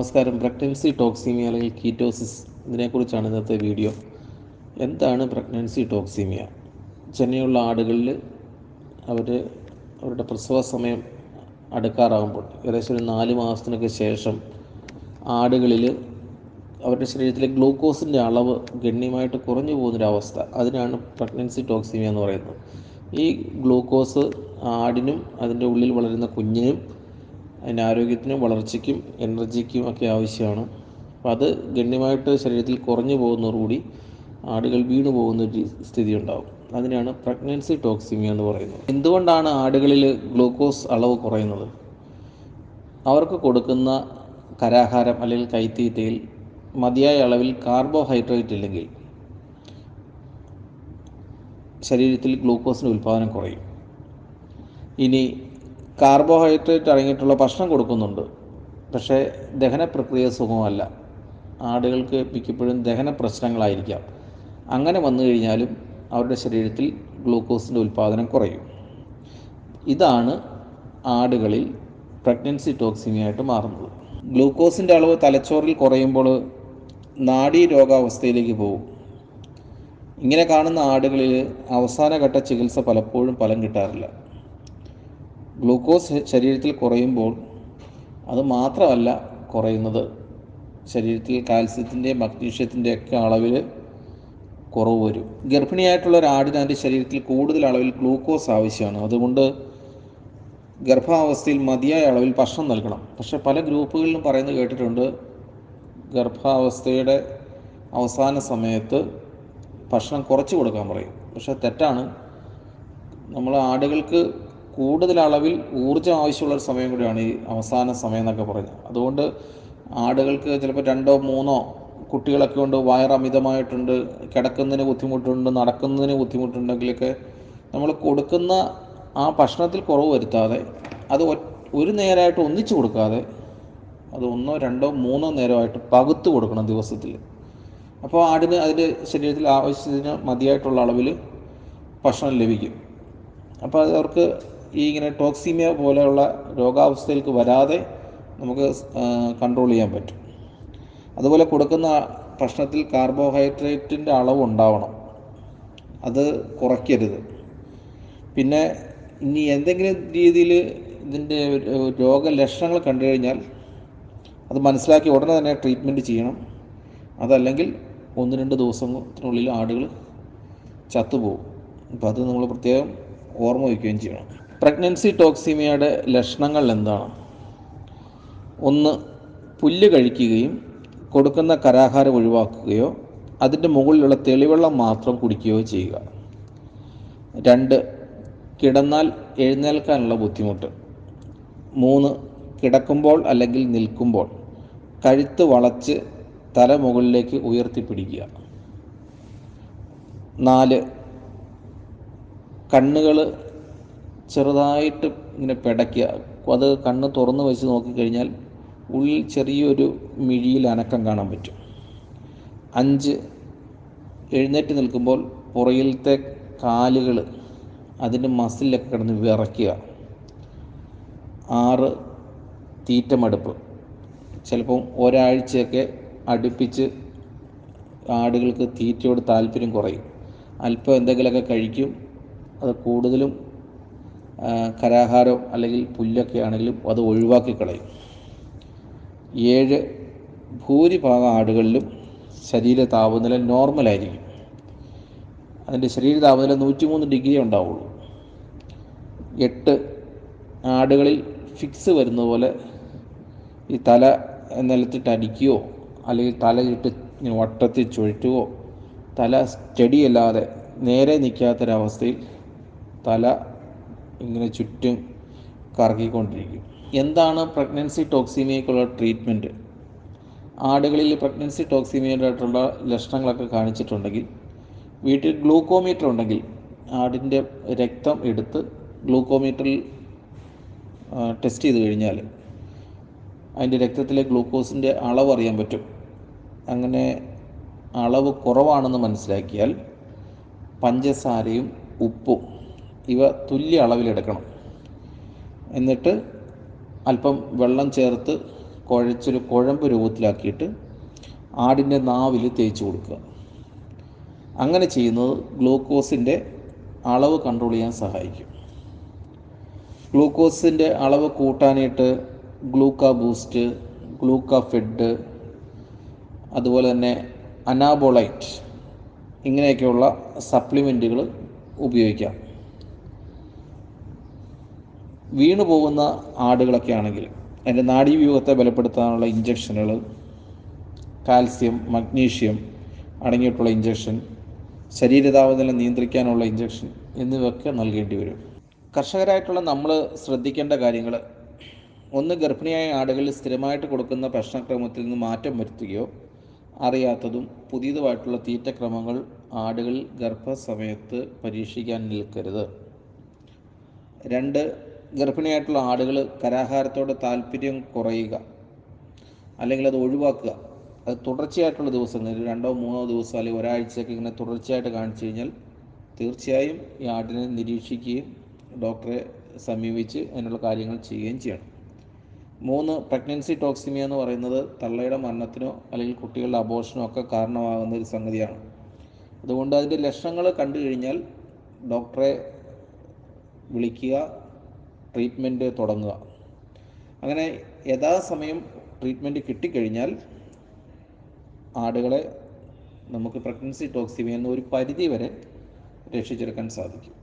നമസ്കാരം. Pregnancy toxaemia അല്ലെങ്കിൽ ketosis ഇതിനെക്കുറിച്ചാണ് ഇന്നത്തെ വീഡിയോ. എന്താണ് പ്രഗ്നൻസി ടോക്സീമിയ? ചെന്നൈയുള്ള ആടുകളിൽ അവർ അവരുടെ പ്രസവ സമയം അടുക്കാറാകുമ്പോൾ ഏകദേശം ഒരു നാല് മാസത്തിനൊക്കെ ശേഷം ആടുകളിൽ അവരുടെ ശരീരത്തിലെ ഗ്ലൂക്കോസിന്റെ അളവ് ഗണ്യമായിട്ട് കുറഞ്ഞു പോകുന്നൊരവസ്ഥ. അതിനാണ് പ്രഗ്നൻസി ടോക്സീമിയ എന്ന് പറയുന്നത്. ഈ ഗ്ലൂക്കോസ് ആടിനും അതിന്റെ ഉള്ളിൽ വളരുന്ന കുഞ്ഞിനും അതിന്റെ ആരോഗ്യത്തിനും വളർച്ചയ്ക്കും എനർജിക്കും ഒക്കെ ആവശ്യമാണ്. അപ്പോൾ അത് ഗണ്യമായിട്ട് ശരീരത്തിൽ കുറഞ്ഞു പോകുന്നതോടുകൂടി ആടുകൾ വീണു പോകുന്ന ഒരു സ്ഥിതി ഉണ്ടാകും അതിനാണ് പ്രഗ്നൻസി ടോക്സിമിയ എന്ന് പറയുന്നത്. എന്തുകൊണ്ടാണ് ആടുകളിൽ ഗ്ലൂക്കോസ് അളവ് കുറയുന്നത്? അവർക്ക് കൊടുക്കുന്ന കരാഹാരം അല്ലെങ്കിൽ കൈത്തീറ്റയിൽ മതിയായ അളവിൽ കാർബോഹൈഡ്രേറ്റ് ഇല്ലെങ്കിൽ ശരീരത്തിൽ ഗ്ലൂക്കോസിന്റെ ഉൽപ്പാദനം കുറയും. ഇനി കാർബോഹൈഡ്രേറ്റ് അടങ്ങിയിട്ടുള്ള ഭക്ഷണം കൊടുക്കുന്നുണ്ട്. പക്ഷേ ദഹന പ്രക്രിയ സുഖമല്ല ആടുകൾക്ക് മിക്കപ്പോഴും ദഹന പ്രശ്നങ്ങളായിരിക്കാം. അങ്ങനെ വന്നു കഴിഞ്ഞാലും അവരുടെ ശരീരത്തിൽ ഗ്ലൂക്കോസിന്റെ ഉൽപ്പാദനം കുറയും. ഇതാണ് ആടുകളിൽ പ്രഗ്നൻസി ടോക്സിമിയായിട്ട് മാറുന്നത്. ഗ്ലൂക്കോസിന്റെ അളവ് തലച്ചോറിൽ കുറയുമ്പോൾ നാഡീ രോഗാവസ്ഥയിലേക്ക് പോകും. ഇങ്ങനെ കാണുന്ന ആടുകളിൽ അവസാനഘട്ട ചികിത്സ പലപ്പോഴും ഫലം കിട്ടാറില്ല. ഗ്ലൂക്കോസ് ശരീരത്തിൽ കുറയുമ്പോൾ അത് മാത്രമല്ല കുറയുന്നത്. ശരീരത്തിൽ കാൽസ്യത്തിന്റെ മഗ്നീഷ്യത്തിന്റെ ഒക്കെ അളവിൽ കുറവ് വരും. ഗർഭിണിയായിട്ടുള്ള ഒരാടിന് അതിന്റെ ശരീരത്തിൽ കൂടുതൽ അളവിൽ ഗ്ലൂക്കോസ് ആവശ്യമാണ്. അതുകൊണ്ട് ഗർഭാവസ്ഥയിൽ മതിയായ അളവിൽ ഭക്ഷണം നൽകണം. പക്ഷെ പല ഗ്രൂപ്പുകളിലും പറയുന്നത് കേട്ടിട്ടുണ്ട് ഗർഭാവസ്ഥയുടെ അവസാന സമയത്ത് ഭക്ഷണം കുറച്ച് കൊടുക്കാൻ പറയും. പക്ഷെ തെറ്റാണ്. നമ്മൾ ആടുകൾക്ക് കൂടുതൽ അളവിൽ ഊർജം ആവശ്യമുള്ള ഒരു സമയം കൂടിയാണ് ഈ അവസാന സമയം എന്നൊക്കെ പറയുന്നത്. അതുകൊണ്ട് ആടുകൾക്ക് ചിലപ്പോൾ രണ്ടോ മൂന്നോ കുട്ടികളൊക്കെ കൊണ്ട് വയറമിതമായിട്ടുണ്ട് കിടക്കുന്നതിന് ബുദ്ധിമുട്ടുണ്ട് നടക്കുന്നതിന് ബുദ്ധിമുട്ടുണ്ടെങ്കിലൊക്കെ നമ്മൾ കൊടുക്കുന്ന ആ ഭക്ഷണത്തിൽ കുറവ് വരുത്താതെ അത് ഒരു നേരമായിട്ട് ഒന്നിച്ചു കൊടുക്കാതെ അത് ഒന്നോ രണ്ടോ മൂന്നോ നേരമായിട്ട് പകുത്ത് കൊടുക്കണം ദിവസത്തിൽ. അപ്പോൾ ആടിന് അതിന്റെ ശരീരത്തിൽ ആവശ്യത്തിന് മതിയായിട്ടുള്ള അളവിൽ ഭക്ഷണം ലഭിക്കും. അപ്പോൾ അവർക്ക് ഈ ഇങ്ങനെ ടോക്സിമിയ പോലെയുള്ള രോഗാവസ്ഥയിലേക്ക് വരാതെ നമുക്ക് കൺട്രോൾ ചെയ്യാൻ പറ്റും. അതുപോലെ കൊടുക്കുന്ന ഭക്ഷണത്തിൽ കാർബോഹൈഡ്രേറ്റിന്റെ അളവ് ഉണ്ടാവണം. അത് കുറയ്ക്കരുത്. പിന്നെ ഇനി എന്തെങ്കിലും രീതിയിൽ ഇതിന്റെ രോഗലക്ഷണങ്ങൾ കണ്ടു കഴിഞ്ഞാൽ അത് മനസ്സിലാക്കി ഉടനെ തന്നെ ട്രീറ്റ്മെന്റ് ചെയ്യണം. അതല്ലെങ്കിൽ ഒന്ന് രണ്ട് ദിവസത്തിനുള്ളിൽ ആടുകൾ ചത്തുപോകും. അപ്പോൾ അത് നമ്മൾ പ്രത്യേകം ഓർമ്മ വയ്ക്കുകയും ചെയ്യണം. പ്രഗ്നൻസി ടോക്സിമിയയുടെ ലക്ഷണങ്ങൾ എന്താണ്? ഒന്ന് പുല്ല് കഴിക്കുകയും കൊടുക്കുന്ന കരാഹാരം ഒഴിവാക്കുകയോ അതിന്റെ മുകളിലുള്ള തെളിവെള്ളം മാത്രം കുടിക്കുകയോ ചെയ്യുക. രണ്ട് കിടന്നാൽ എഴുന്നേൽക്കാനുള്ള ബുദ്ധിമുട്ട്. മൂന്ന് കിടക്കുമ്പോൾ അല്ലെങ്കിൽ നിൽക്കുമ്പോൾ കഴുത്ത് വളച്ച് തല മുകളിലേക്ക് ഉയർത്തിപ്പിടിക്കുക. നാല് കണ്ണുകൾ ചെറുതായിട്ട് ഇങ്ങനെ പിടയ്ക്കുക. അത് കണ്ണ് തുറന്ന് വെച്ച് നോക്കിക്കഴിഞ്ഞാൽ ഉള്ളിൽ ചെറിയൊരു മിഴിയിൽ അനക്കം കാണാൻ പറ്റും. അഞ്ച് എഴുന്നേറ്റ് നിൽക്കുമ്പോൾ പുറയിലത്തെ കാലുകൾ അതിന്റെ മസിലൊക്കെ കിടന്ന് വിറയ്ക്കുക. ആറ് തീറ്റമടുപ്പ്. ചിലപ്പം ഒരാഴ്ചയൊക്കെ അടുപ്പിച്ച് ആടുകൾക്ക് തീറ്റയോട് താല്പര്യം കുറയും. അല്പം എന്തെങ്കിലുമൊക്കെ കഴിക്കും. അത് കൂടുതലും കരാഹാരം അല്ലെങ്കിൽ പുല്ലൊക്കെ ആണെങ്കിലും അത് ഒഴിവാക്കി കളയും. ഏഴ് ഭൂരിഭാഗം ആടുകളിലും ശരീര താപനില നോർമലായിരിക്കും അതിന്റെ ശരീര താപനില നൂറ്റിമൂന്ന് ഡിഗ്രി ഉണ്ടാവുള്ളൂ. എട്ട് ആടുകളിൽ ഫിക്സ് വരുന്ന പോലെ ഈ തല നിലത്തിട്ട് അടിക്കുകയോ അല്ലെങ്കിൽ തല ഇട്ട് വട്ടത്തിൽ ചുഴറ്റുകയോ തല സ്റ്റഡി അല്ലാതെ നേരെ നിൽക്കാത്തൊരവസ്ഥയിൽ തല ഇങ്ങനെ ചുറ്റും കറങ്ങിക്കൊണ്ടിരിക്കും. എന്താണ് പ്രഗ്നൻസി ടോക്സിമിയക്കുള്ള ട്രീറ്റ്മെന്റ് ആടുകളിൽ പ്രഗ്നൻസി ടോക്സിമിയായിട്ടുള്ള ലക്ഷണങ്ങളൊക്കെ കാണിച്ചിട്ടുണ്ടെങ്കിൽ വീട്ടിൽ ഗ്ലൂക്കോമീറ്റർ ഉണ്ടെങ്കിൽ ആടിന്റെ രക്തം എടുത്ത് ഗ്ലൂക്കോമീറ്ററിൽ ടെസ്റ്റ് ചെയ്ത് കഴിഞ്ഞാൽ അതിന്റെ രക്തത്തിലെ ഗ്ലൂക്കോസിന്റെ അളവ് അറിയാൻ പറ്റും. അങ്ങനെ അളവ് കുറവാണെന്ന് മനസ്സിലാക്കിയാൽ പഞ്ചസാരയും ഉപ്പും ഇവ തുല്യ അളവിലെടുക്കണം. എന്നിട്ട് അല്പം വെള്ളം ചേർത്ത് കുഴച്ചൊരു കുഴമ്പ് രൂപത്തിലാക്കിയിട്ട് ആടിന്റെ നാവിൽ തേച്ച് കൊടുക്കുക. അങ്ങനെ ചെയ്യുന്നത് ഗ്ലൂക്കോസിന്റെ അളവ് കൺട്രോൾ ചെയ്യാൻ സഹായിക്കും. ഗ്ലൂക്കോസിന്റെ അളവ് കൂട്ടാനായിട്ട് ഗ്ലൂക്ക ബൂസ്റ്റ് ഗ്ലൂക്ക ഫെഡ് അതുപോലെ തന്നെ അനാബോളൈറ്റ് ഇങ്ങനെയൊക്കെയുള്ള സപ്ലിമെന്റുകൾ ഉപയോഗിക്കാം. വീണു പോകുന്ന ആടുകളൊക്കെ ആണെങ്കിൽ അതിന്റെ നാഡീവ്യൂഹത്തെ ബലപ്പെടുത്താനുള്ള ഇഞ്ചക്ഷനുകൾ കാൽസ്യം മഗ്നീഷ്യം അടങ്ങിയിട്ടുള്ള ഇഞ്ചക്ഷൻ ശരീരതാപനില നിയന്ത്രിക്കാനുള്ള ഇഞ്ചക്ഷൻ എന്നിവയൊക്കെ നൽകേണ്ടി വരും. കർഷകരായിട്ടുള്ള നമ്മൾ ശ്രദ്ധിക്കേണ്ട കാര്യങ്ങൾ ഒന്ന് ഗർഭിണിയായ ആടുകളിൽ സ്ഥിരമായിട്ട് കൊടുക്കുന്ന ഭക്ഷണക്രമത്തിൽ നിന്ന് മാറ്റം വരുത്തുകയോ അറിയാത്തതും പുതിയതുമായിട്ടുള്ള തീറ്റക്രമങ്ങൾ ആടുകൾ ഗർഭസമയത്ത് പരീക്ഷിക്കാൻ നിൽക്കരുത്. രണ്ട് ഗർഭിണിയായിട്ടുള്ള ആടുകൾ കരാഹാരത്തോട് താല്പര്യം കുറയുക. അല്ലെങ്കിൽ അത് ഒഴിവാക്കുക. അത് തുടർച്ചയായിട്ടുള്ള ദിവസങ്ങൾ രണ്ടോ മൂന്നോ ദിവസം അല്ലെങ്കിൽ ഒരാഴ്ചയൊക്കെ ഇങ്ങനെ തുടർച്ചയായിട്ട് കാണിച്ചു കഴിഞ്ഞാൽ തീർച്ചയായും ഈ ആടിനെ നിരീക്ഷിക്കുകയും ഡോക്ടറെ സമീപിച്ച് അതിനുള്ള കാര്യങ്ങൾ ചെയ്യുകയും ചെയ്യണം. മൂന്ന് പ്രഗ്നൻസി ടോക്സിമിയ എന്ന് പറയുന്നത് തള്ളയുടെ മരണത്തിനോ അല്ലെങ്കിൽ കുട്ടികളുടെ അബോഷനോ ഒക്കെ കാരണമാകുന്ന ഒരു സംഗതിയാണ്. അതുകൊണ്ട് അതിന്റെ ലക്ഷണങ്ങൾ കണ്ടു കഴിഞ്ഞാൽ ഡോക്ടറെ വിളിക്കുക ട്രീറ്റ്മെന്റ് തുടങ്ങുക. അങ്ങനെ യഥാസമയം ട്രീറ്റ്മെന്റ് കിട്ടിക്കഴിഞ്ഞാൽ ആടുകളെ നമുക്ക് പ്രഗ്നൻസി ടോക്സിമിയ എന്ന ഒരു പരിധി വരെ രക്ഷിച്ചെടുക്കാൻ സാധിക്കും.